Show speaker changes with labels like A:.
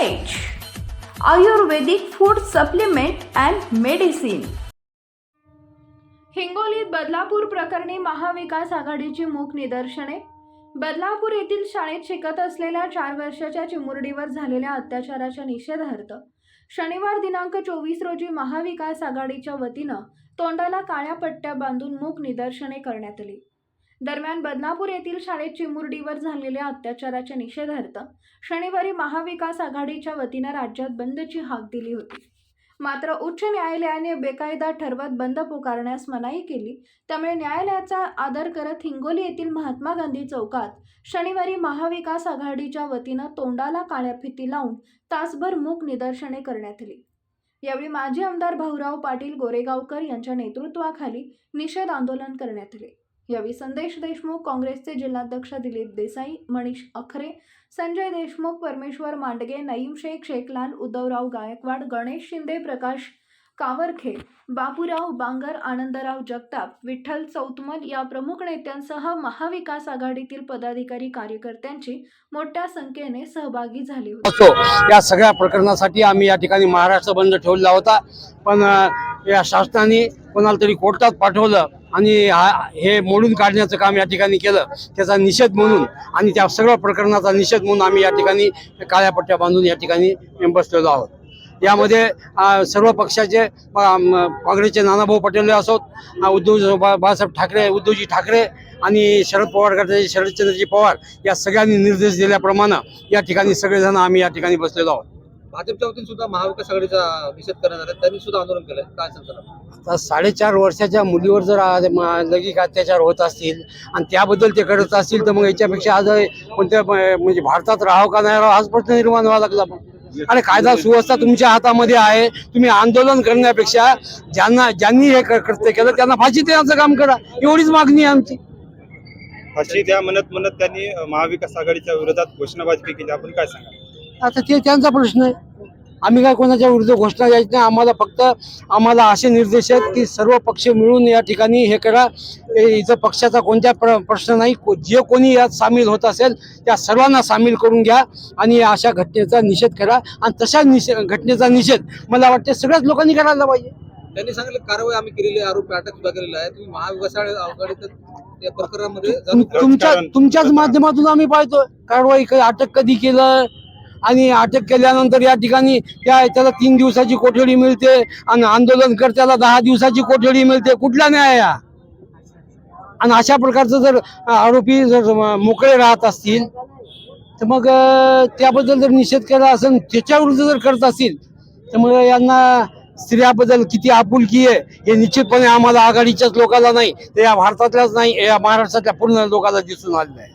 A: Ayurvedic food supplement and medicine हिंगोलीत बदलापूर प्रकरणी महाविकास आघाडीची मूक निदर्शने. बदलापूर येथील शाळेत शिकत असलेल्या चार वर्षाच्या चिमुरडीवर झालेल्या अत्याचाराच्या निषेधार्थ शनिवार दिनांक चोवीस रोजी महाविकास आघाडीच्या वतीनं तोंडाला काळ्या पट्ट्या बांधून मूक निदर्शने करण्यात आली. दरम्यान बदनापूर येथील शाळेत चिमुरडीवर झालेल्या अत्याचाराच्या निषेधार्थ शनिवारी महाविकास आघाडीच्या वतीनं राज्यात बंदची हाक दिली होती. मात्र उच्च न्यायालयाने बेकायदा ठरवत बंद पुकारण्यास मनाई केली. त्यामुळे न्यायालयाचा आदर करत हिंगोली येथील महात्मा गांधी चौकात शनिवारी महाविकास आघाडीच्या वतीनं तोंडाला काळ्या फिती लावून तासभर मूक निदर्शने करण्यात आली. यावेळी माजी आमदार भाऊराव पाटील गोरेगावकर यांच्या नेतृत्वाखाली निषेध आंदोलन करण्यात आले. यावेळी संदेश देशमुख काँग्रेसचे जिल्हाध्यक्ष दिलीप देसाई मनीष अखरे संजय देशमुख परमेश्वर मांडगे नईम शेख शेखलाल उद्धवराव गायकवाड गणेश शिंदे प्रकाश कावरखे बापूराव बांगर आनंदराव जगताप विठ्ठल चौतमल या प्रमुख नेत्यांसह महाविकास आघाडीतील पदाधिकारी कार्यकर्त्यांची मोठ्या संख्येने सहभागी झाली होती.
B: या सगळ्या प्रकरणासाठी आम्ही या ठिकाणी महाराष्ट्र बंद ठेवला होता. पण या शासनाने कोणाला तरी कोर्टात पाठवलं आणि हा- हे मोडून काढण्याचं काम या ठिकाणी केलं त्याचा निषेध म्हणून आणि त्या सगळ्या प्रकरणाचा निषेध म्हणून आम्ही या ठिकाणी काळ्या पट्ट्या बांधून या ठिकाणी बसलेलो आहोत. यामध्ये सर्व पक्षाचे काँग्रेसचे नानाभाऊ पटेल असोत उद्धव बा- बाळासाहेब ठाकरे उद्धवजी ठाकरे आणि शरद पवार गटाचे शरदचंद्रजी पवार या सगळ्यांनी निर्देश दिल्याप्रमाणे या ठिकाणी सगळेजण आम्ही या ठिकाणी बसलेलो आहोत.
C: भाजपच्या वतीने सुद्धा महाविकास आघाडीचा निषेध करण्यात आला. त्यांनी सुद्धा आंदोलन केलं काय सांगता
B: आता साडेचार वर्षाच्या मुलीवर जर आज म- लैंगिक अत्याचार होत असतील आणि त्याबद्दल ते करत असतील तर मग याच्यापेक्षा आज कोणत्या म- म्हणजे भारतात राहावं का नाही राहावं हाच प्रश्न निर्माण व्हावा लागला. मग आणि कायदा सुव्यवस्था तुमच्या हातामध्ये आहे. तुम्ही आंदोलन करण्यापेक्षा ज्यांना ज्यांनी हे क- कृत्य केलं त्यांना फाशी देण्याचं काम करा. एवढीच मागणी आहे आमची.
D: फाशी द्या म्हणत म्हणत त्यांनी अ, महाविकास आघाडीच्या विरोधात घोषणाबाजी केली. आपण काय सांगा
B: आता ते त्यांचा प्रश्न आहे. आम्ही काय कोणाच्या विरुद्ध घोषणा द्यायची नाही. आम्हाला फक्त आम्हाला असे निर्देश आहेत की सर्व पक्ष मिळून या ठिकाणी हे करा. इथं पक्षाचा कोणत्या प्र प्रश्न नाही. को- जे कोणी यात सामील होत असेल त्या सर्वांना सामील करून घ्या आणि या अशा घटनेचा निषेध करा. आणि तशा निषे घटनेचा निषेध मला वाटते सगळ्याच लोकांनी करायला पाहिजे.
C: त्यांनी सांगितलं कारवाई आम्ही केलेली आहे आरोपी अटक सुद्धा केलेला आहे. तुम्ही महाविकास आघाडीत या प्रकरणामध्ये
B: तुमच्या तुमच्याच माध्यमातून आम्ही पाहतो कारवाई अटक कधी केलं? आणि अटक केल्यानंतर या ठिकाणी त्या त्याला तीन दिवसाची कोठडी मिळते आणि आंदोलनकर्त्याला दहा दिवसाची कोठडी मिळते. कुठला न्याय या आणि अशा प्रकारचं जर आरोपी जर मोकळे राहत असतील तर मग त्याबद्दल जर निषेध केला असेल त्याच्याविरुद्ध जर करत असतील तर मग यांना स्त्रियाबद्दल किती आपुलकी आहे हे निश्चितपणे आम्हाला आघाडीच्याच लोकांना नाही तर या भारतातल्याच नाही या महाराष्ट्रातल्या पूर्ण लोकांना दिसून आलेलं आहे.